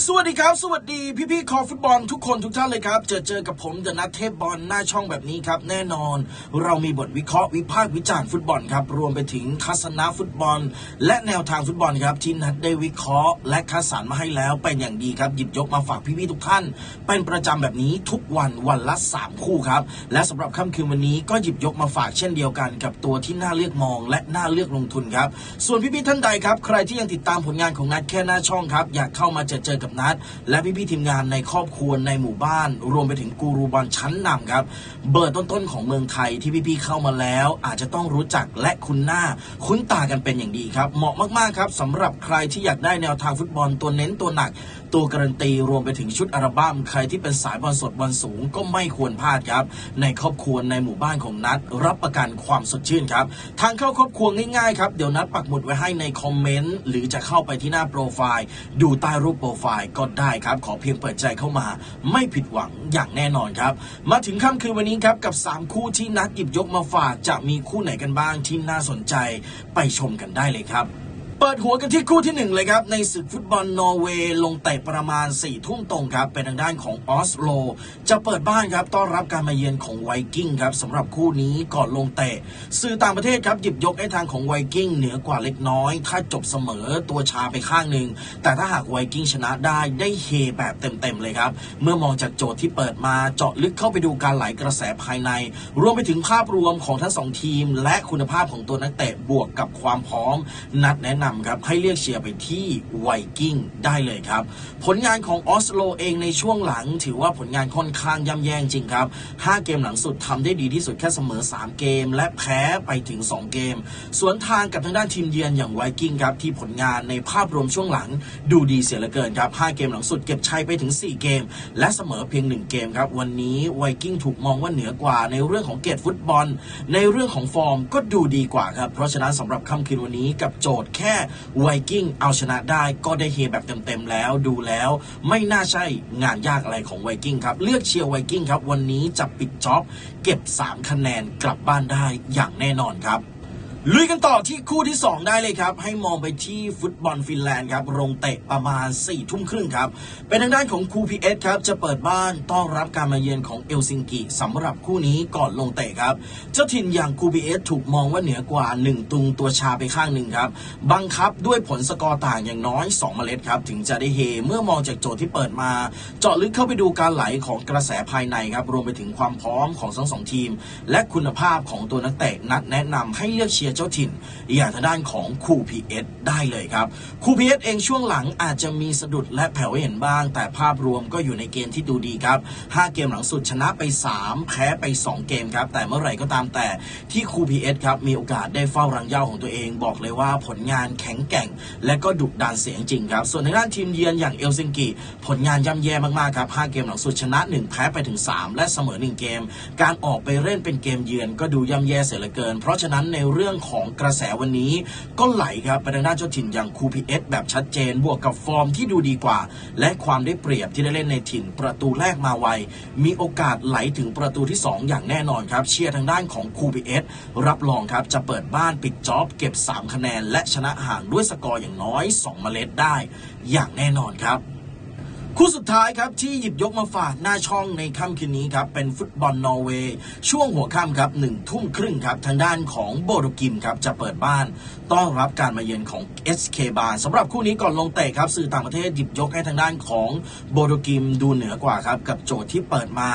สวัสดีครับ สวัสดีพี่พี่ๆคอฟุตบอลทุกคนทุกท่านเลยครับ เจอเจอกับผมเดอะนัทเทพบอลหน้าช่องแบบนี้ครับ แน่นอน เรามีบทวิเคราะห์วิพากษ์วิจารณ์ฟุตบอลครับรวมไปถึงทัศนะฟุตบอล และแนวทางฟุตบอลครับที่นัดได้วิเคราะห์ และคัดสรรมาให้แล้วเป็นอย่างดีครับหยิบยกมาฝากพี่พี่ๆทุกท่าน เป็นประจำแบบนี้ทุกวันวันละ 3 คู่ครับและสำหรับค่ำคืนวันนี้ก็หยิบยกมาฝากเช่นเดียวกัน กับตัวที่น่าเลือกมอง และน่าเลือกลงทุนครับส่วนพี่พี่ๆท่านใดครับใครที่ยังติดตามผลงานของนัดแค่หน้าช่องครับอยากเข้ามาเจอเจอกับนัดและพี่ๆทีมงานในครอบครัวในหมู่บ้าน รวมไปถึงกูรูบอลชั้นนำครับเบอร์ต้นๆของเมืองไทยที่พี่ๆเข้ามาแล้ว อาจจะต้องรู้จักและคุ้นหน้า คุ้นตากันเป็นอย่างดีครับ เหมาะมากๆครับสำหรับใครที่อยากได้แนวทางฟุตบอลตัวเน้นตัวหนัก ตัวการันตีรวมไปถึงชุดอัลบั้มใครที่เป็นสายบอลสดบอลสูงก็ไม่ควรพลาดครับ ในครอบครัวในหมู่บ้านของนัดรับประกันความสดชื่นครับทางเข้าครอบครัวง่ายๆครับเดี๋ยวนัดปักหมุดไว้ให้ในคอมเมนต์หรือจะเข้าไปที่หน้าโปรไฟล์ดูใต้รูปโปรไฟล์ก็ได้ครับ ขอเพียงเปิดใจเข้ามา ไม่ผิดหวังอย่างแน่นอนครับ มาถึงค่ำคืนวันนี้ครับกับ 3 คู่ที่นัดหยิบยกมาฝากจะมีคู่ไหนกันบ้างที่น่าสนใจไปชมกันได้เลยครับ เปิดหัวกันที่คู่ที่หนึ่งเลยครับในศึกฟุตบอลนอร์เวย์ลงเตะประมาณ4ี่ทุ่มตรงครับเป็นทางด้านของออสโล จะเปิดบ้านครับต้อนรับการมาเยือนของไวกิ้งครับสำหรับคู่นี้ก่อนลงเตะสื่อต่างประเทศครับหยิบยกให้ทางของไวกิ้งเหนือกว่าเล็กน้อย ถ้าจบเสมอตัวชาไปข้างหนึ่งแต่ถ้าหากไวกิ้งชนะได้ได้เฮแบบเต็มๆเลยครับเมื่อมองจากโจทย์ที่เปิดมาเจาะลึกเข้าไปดูการไหลกระแสภายใน รวมไปถึงภาพรวมของทั้งสองทีม และคุณภาพของตัวนักเตะบวกกับความพร้อมนัดแนะนำครับให้เลือกเชียร์ไปที่ไวกิ้งได้เลยครับ ผลงานของออสโลเองในช่วงหลัง ถือว่าผลงานค่อนข้างย่ำแย่จริงครับ 5 เกมหลังสุดทำได้ดีที่สุดแค่เสมอ 3 เกม และแพ้ไปถึง 2 เกม สวนทางกับทางด้านทีมเยือนอย่างไวกิ้งครับที่ผลงานในภาพรวมช่วงหลัง ดูดีเสียเหลือเกินครับ 5 เกมหลังสุดเก็บชัยไปถึง 4 เกม และเสมอเพียง 1 เกมครับวันนี้ไวกิ้งถูกมองว่าเหนือกว่าในเรื่องของเกรดฟุตบอล ในเรื่องของฟอร์มก็ดูดีกว่าครับเพราะฉะนั้นสำหรับค่ำคืนวันนี้กับโจทย์แค่ไวกิ้งเอาชนะได้ก็ได้เฮแบบเต็มๆแล้วดูแล้ว ไม่น่าใช่งานยากอะไรของไวกิ้งครับ เลือกเชียร์ไวกิ้งครับ วันนี้จะปิดจ็อบเก็บ 3 คะแนนกลับบ้านได้อย่างแน่นอนครับ ลุยกันต่อที่คู่ที่ 2 ได้เลยครับ ให้มองไปที่ฟุตบอลฟินแลนด์ครับลงเตะประมาณ4ี่ทุ่มครึ่งครับ เป็นทางด้านของคูพีเอสครับ จะเปิดบ้านต้อนรับการมาเยือนของเอลซิงกิสำหรับคู่นี้ก่อนลงเตะครับ เจ้าถิ่นอย่างคูพีเอสถูกมองว่าเหนือกว่า 1 ตุงตัวชาไปข้างหนึ่งครับ บังคับด้วยผลสกอร์ต่างอย่างน้อย 2 เมล็ดครับ ถึงจะได้เฮเมื่อมองจากโจทย์ที่เปิดมา เจาะลึกเข้าไปดูการไหลของกระแสภายในครับรวมไปถึงความพร้อมของทั้งสองทีม และคุณภาพของตัวนักเตะนัดแนะนำให้เลือกเชียร์เจ้าถิ่น อย่างทางด้านของคูพีเอสได้เลยครับคูพีเอสเองช่วงหลังอาจจะมีสะดุดและแผ่วเห็นบ้าง แต่ภาพรวมก็อยู่ในเกณฑ์ที่ดูดีครับ 5 เกมหลังสุดชนะไป 3 แพ้ไป 2 เกมครับ แต่เมื่อไหร่ก็ตามแต่ที่คูพีเอสครับมีโอกาสได้เฝ้ารังเย่าของตัวเอง บอกเลยว่าผลงานแข็งแกร่ง และก็ดุดันเสียงจริงครับส่วนทางด้านทีมเยือนอย่างเอลซิงกิผลงานย่ำแย่มากๆครับ 5 เกมหลังสุดชนะ 1 แพ้ไปถึง 3 และเสมอ 1 เกม การออกไปเล่นเป็นเกมเยือนก็ดูย่ำแย่เสียเหลือเกิน เพราะฉะนั้นในเรื่องของกระแสวันนี้ ก็ไหลครับไปทางด้านเจ้าถิ่นอย่างคูพีเอสแบบชัดเจน บวกกับฟอร์มที่ดูดีกว่า และความได้เปรียบที่ได้เล่นในถิ่นประตูแรกมาไว มีโอกาสไหลถึงประตูที่ 2 อย่างแน่นอนครับ เชียร์ทางด้านของคูพีเอสรับรองครับจะเปิดบ้านปิดจ็อบเก็บ 3 คะแนน และชนะห่างด้วยสกอร์อย่างน้อย 2 เมล็ดได้ อย่างแน่นอนครับ คู่สุดท้ายครับที่หยิบยกมาฝากหน้าช่องในค่ำคืนนี้ครับเป็นฟุตบอลนอร์เวย์ช่วงหัวค่ำครับหนึ่งทุ่มครึ่งครับทางด้านของโบโดกิมครับจะเปิดบ้านต้อนรับการมาเยือนของ SK บาสำหรับคู่นี้ก่อนลงเตะครับสื่อต่างประเทศหยิบยกให้ทางด้านของโบโดกิมดูเหนือกว่าครับกับโจทย์ที่เปิดมา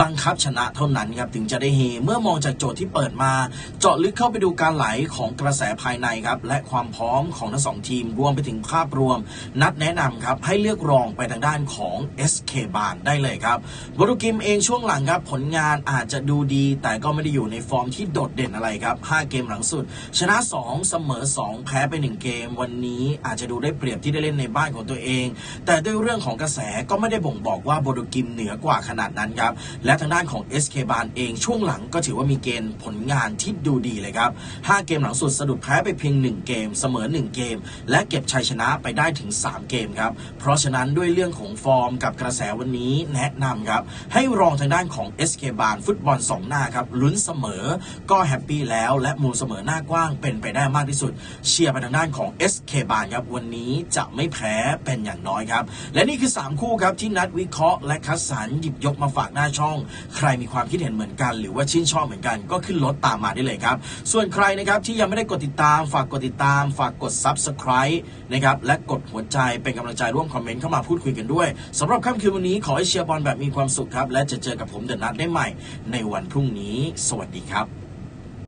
บังคับชนะเท่านั้นครับถึงจะได้เฮเมื่อมองจากโจทย์ที่เปิดมา เจาะลึกเข้าไปดูการไหลของกระแสภายในครับและความพร้อมของทั้งสองทีมรวมไปถึงภาพรวม นัดแนะนำครับให้เลือกรองไปทางด้านของ SK บานได้เลยครับโบโดกิมเองช่วงหลังครับผลงานอาจจะดูดี แต่ก็ไม่ได้อยู่ในฟอร์มที่โดดเด่นอะไรครับ 5 เกมหลังสุด ชนะ 2 เสมอ 2 แพ้ไป 1 เกม วันนี้อาจจะดูได้เปรียบที่ได้เล่นในบ้านของตัวเอง แต่ด้วยเรื่องของกระแสก็ไม่ได้บ่งบอกว่าโบโดกิมเหนือกว่าขนาดนั้นครับ และทางด้านของ SK บานเองช่วงหลังก็ถือว่ามีเกณฑ์ผลงานที่ดูดีเลยครับ 5 เกมหลังสุดสะดุดแพ้ไปเพียง 1 เกม เสมอ 1 เกม และเก็บชัยชนะไปได้ถึง 3 เกมครับ เพราะฉะนั้นด้วยเรื่องของฟอร์มกับกระแสวันนี้แนะนำครับ ให้รองทางด้านของ SK บานฟุตบอล 2 หน้าครับลุ้นเสมอก็แฮปปี้แล้วและมูลเสมอหน้ากว้างเป็นไปได้มากที่สุด เชียร์ไปทางด้านของ SK บานครับวันนี้จะไม่แพ้เป็นอย่างน้อยครับ และนี่คือ 3 คู่ครับที่นัดวิเคราะห์และคัดสรรหยิบยกมาฝากหน้าช่อง ใครมีความคิดเห็นเหมือนกัน หรือว่าชื่นชอบเหมือนกัน ก็ขึ้นรถตามมาได้เลยครับ ส่วนใครนะครับที่ยังไม่ได้กดติดตาม ฝากกดติดตาม ฝากกด subscribe นะครับและกดหัวใจเป็นกำลังใจร่วมคอมเมนต์เข้ามาพูดคุยกันด้วยด้วยสำหรับค่ำคืนวันนี้ขอให้เชียร์บอลแบบมีความสุขครับ และจะเจอกับผมเดอะนัทได้ใหม่ ในวันพรุ่งนี้ สวัสดีครับ